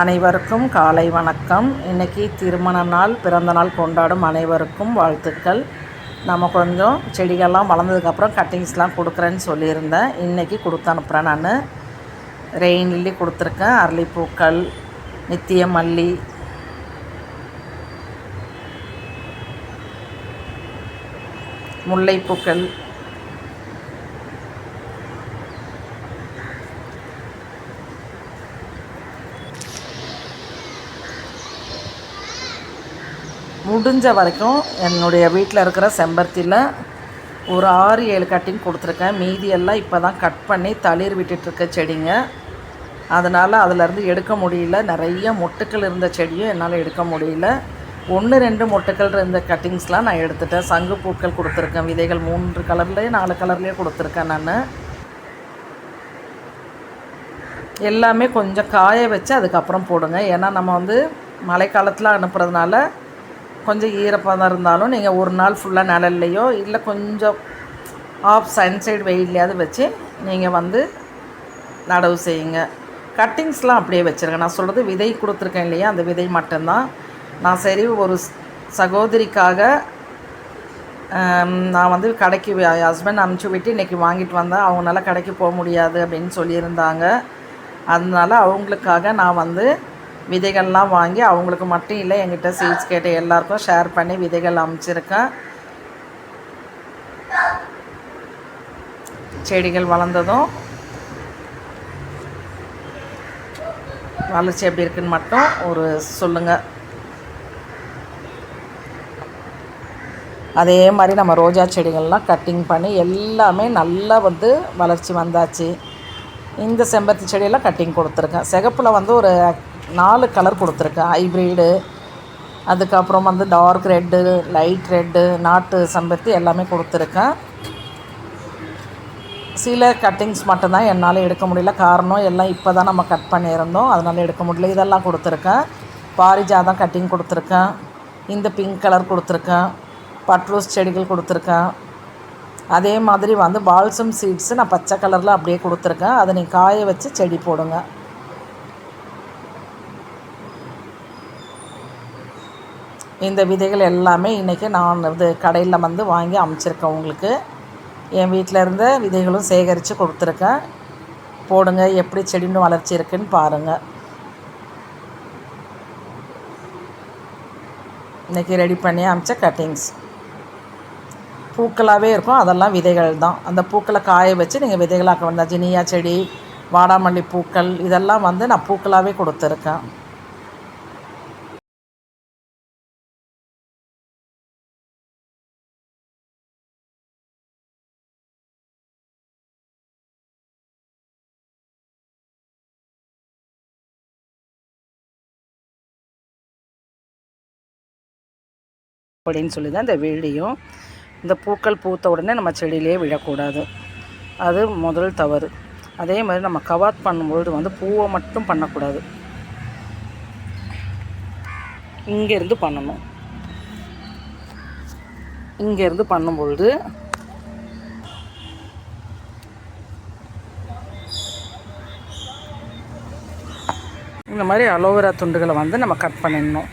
அனைவருக்கும் காலை வணக்கம். இன்றைக்கி திருமண நாள் பிறந்த நாள் கொண்டாடும் அனைவருக்கும் வாழ்த்துக்கள். நம்ம கொஞ்சம் செடிகள்லாம் வளர்ந்ததுக்கப்புறம் கட்டிங்ஸ்லாம் கொடுக்குறேன்னு சொல்லியிருந்தேன். இன்றைக்கி கொடுத்து அனுப்புகிறேன் நான். ரெயின் லில்லி கொடுத்துருக்கேன். அரளிப்பூக்கள் நித்திய மல்லி. முல்லைப்பூக்கள். முடிஞ்ச வரைக்கும் என்னுடைய வீட்டில் இருக்கிற செம்பருத்தியில் ஒரு ஆறு ஏழு கட்டிங் கொடுத்துருக்கேன். மீதியெல்லாம் இப்போ தான் கட் பண்ணி தளிர் விட்டுட்டுருக்க செடிங்க. அதனால் அதிலேருந்து எடுக்க முடியல. நிறைய மொட்டுக்கள் இருந்த செடியும் என்னால் எடுக்க முடியல. ஒன்று ரெண்டு மொட்டுக்கள் இருந்த கட்டிங்ஸ்லாம் நான் எடுத்துட்டேன். சங்கு பூக்கள் கொடுத்துருக்கேன். விதைகள் மூன்று கலர்லேயே நாலு கலர்லேயே கொடுத்துருக்கேன் நான். எல்லாமே கொஞ்சம் காய வச்சு அதுக்கப்புறம் போடுங்க. ஏன்னா நம்ம வந்து மழைக்காலத்தில் அனுப்புறதுனால கொஞ்சம் ஈரப்பதம் இருந்தாலும் நீங்கள் ஒரு நாள் ஃபுல்லாக நிழல்லையோ இல்லை கொஞ்சம் ஆஃப் சன்சைடு வெயிலையாவது வச்சு நீங்கள் வந்து நடவு செய்யுங்க. கட்டிங்ஸ்லாம் அப்படியே வச்சுருங்க. நான் சொல்கிறது விதை கொடுத்துருக்கேன் இல்லையா அந்த விதை மட்டும்தான். நான் சரி ஒரு சகோதரிக்காக நான் வந்து கடைக்கு ஹஸ்பண்ட் அனுப்பிச்சி விட்டு இன்றைக்கி வாங்கிட்டு வந்தேன். அவங்களால கடைக்கு போக முடியாது அப்படின்னு சொல்லியிருந்தாங்க. அதனால அவங்களுக்காக நான் வந்து விதைகள்லாம் வாங்கி அவங்களுக்கு மட்டும் இல்லை எங்கிட்ட சீட்ஸ் கேட்ட எல்லாருக்கும் ஷேர் பண்ணி விதைகள் அமைச்சிருக்கேன். செடிகள் வளர்ந்ததும் வளர்ச்சி எப்படி இருக்குன்னு மட்டும் ஒரு சொல்லுங்கள் அதே மாதிரி நம்ம ரோஜா செடிகள்லாம் கட்டிங் பண்ணி எல்லாமே நல்லா வந்து வளர்ச்சி வந்தாச்சு. இந்த செம்பருத்தி செடியெல்லாம் கட்டிங் கொடுத்துருக்கேன். சிகப்பில் வந்து ஒரு நாலு கலர் கொடுத்துருக்கேன். ஹைப்ரிடு அதுக்கப்புறம் வந்து டார்க் ரெட்டு லைட் ரெட்டு நாட்டு சம்பத்தி எல்லாமே கொடுத்துருக்கேன். சில கட்டிங்ஸ் மட்டும்தான் என்னால் எடுக்க முடியல. காரணம் எல்லாம் இப்போ தான் நம்ம கட் பண்ணியிருந்தோம். அதனால் எடுக்க முடியல. இதெல்லாம் கொடுத்துருக்கேன். பாரிஜாதம் கட்டிங் கொடுத்துருக்கேன். இந்த பிங்க் கலர் கொடுத்துருக்கேன். பட்ரோஸ் செடிகள் கொடுத்துருக்கேன். அதே மாதிரி வந்து பால்சம் சீட்ஸு நான் பச்சை கலரில் அப்படியே கொடுத்துருக்கேன். அதை நீங்கள் காய வச்சு செடி போடுங்க. இந்த விதைகள் எல்லாமே இன்றைக்கி நான் இது கடையில் வந்து வாங்கி அமைச்சிருக்கேன் உங்களுக்கு. என் வீட்டில் இருந்த விதைகளும் சேகரித்து கொடுத்துருக்கேன். போடுங்க எப்படி செடின்னு வளர்ச்சி இருக்குன்னு பாருங்கள் இன்றைக்கி ரெடி பண்ணி அமைச்ச கட்டிங்ஸ் பூக்களாகவே இருக்கும் அதெல்லாம் விதைகள் தான். அந்த பூக்களை காய வச்சு நீங்கள் விதைகளாக்க வந்தால் ஜினியா செடி வாடாமல்லி பூக்கள் இதெல்லாம் வந்து நான் பூக்களாகவே கொடுத்துருக்கேன். அப்படின்னு சொல்லி தான் இந்த வீடியோ இந்த பூக்கள் பூத்த உடனே நம்ம செடியிலே விழக்கூடாது. அது முதல் தவறு. அதே மாதிரி நம்ம கவாத் பண்ணும்பொழுது வந்து பூவை மட்டும் பண்ணக்கூடாது. இங்கேருந்து பண்ணணும். இங்கேருந்து பண்ணும்பொழுது இந்த மாதிரி அலோவேரா துண்டுகளை வந்து நம்ம கட் பண்ணிடணும்.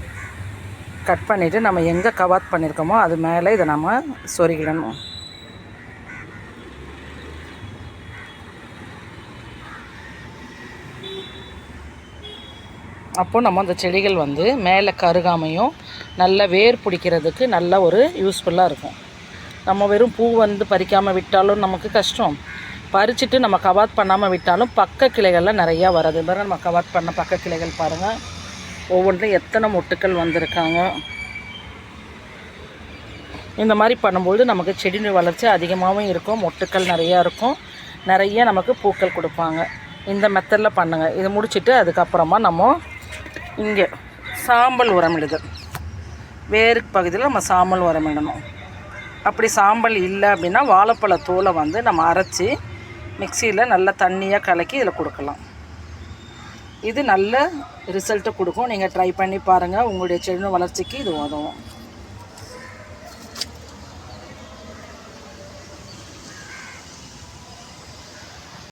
கட் பண்ணிவிட்டு நம்ம எங்கே கவாத் பண்ணியிருக்கோமோ அது மேலே இதை நம்ம சொருகிடணும். அப்போ நம்ம அந்த செடிகள் வந்து மேலே கருகாமையும் நல்ல வேர் பிடிக்கிறதுக்கு நல்ல ஒரு யூஸ்ஃபுல்லாக இருக்கும். நம்ம வெறும் பூ வந்து பறிக்காமல் விட்டாலும் நமக்கு கஷ்டம். பறிச்சுட்டு நம்ம கவாத் பண்ணாமல் விட்டாலும் பக்க கிளைகள்லாம் நிறையா வராது. பாருங்கள் நம்ம கவாத் பண்ண பக்க கிளைகள் பாருங்கள் ஒவ்வொன்றும் எத்தனை மொட்டுக்கள் வந்திருக்காங்க? இந்த மாதிரி பண்ணும்பொழுது நமக்கு செடி வளர்ச்சி அதிகமாகவும் இருக்கும் மொட்டுக்கள் நிறையா இருக்கும். நிறைய நமக்கு பூக்கள் கொடுப்பாங்க. இந்த மெத்தடில் பண்ணுங்கள் இதை முடிச்சுட்டு அதுக்கப்புறமா நம்ம இங்கே சாம்பல் உரமிடுதல் வேறு பகுதியில் நம்ம சாம்பல் உரமிடணும் அப்படி சாம்பல் இல்லை அப்படின்னா வாழைப்பழ தூளை வந்து நம்ம அரைச்சி மிக்சியில் நல்லா தண்ணியாக கலக்கி இதில் கொடுக்கலாம். இது நல்ல ரிசல்ட்டை கொடுக்கும். நீங்கள் ட்ரை பண்ணி பாருங்கள் உங்களுடைய செடி வளர்ச்சிக்கு இது உதவும்.